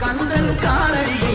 கந்தன் காலையே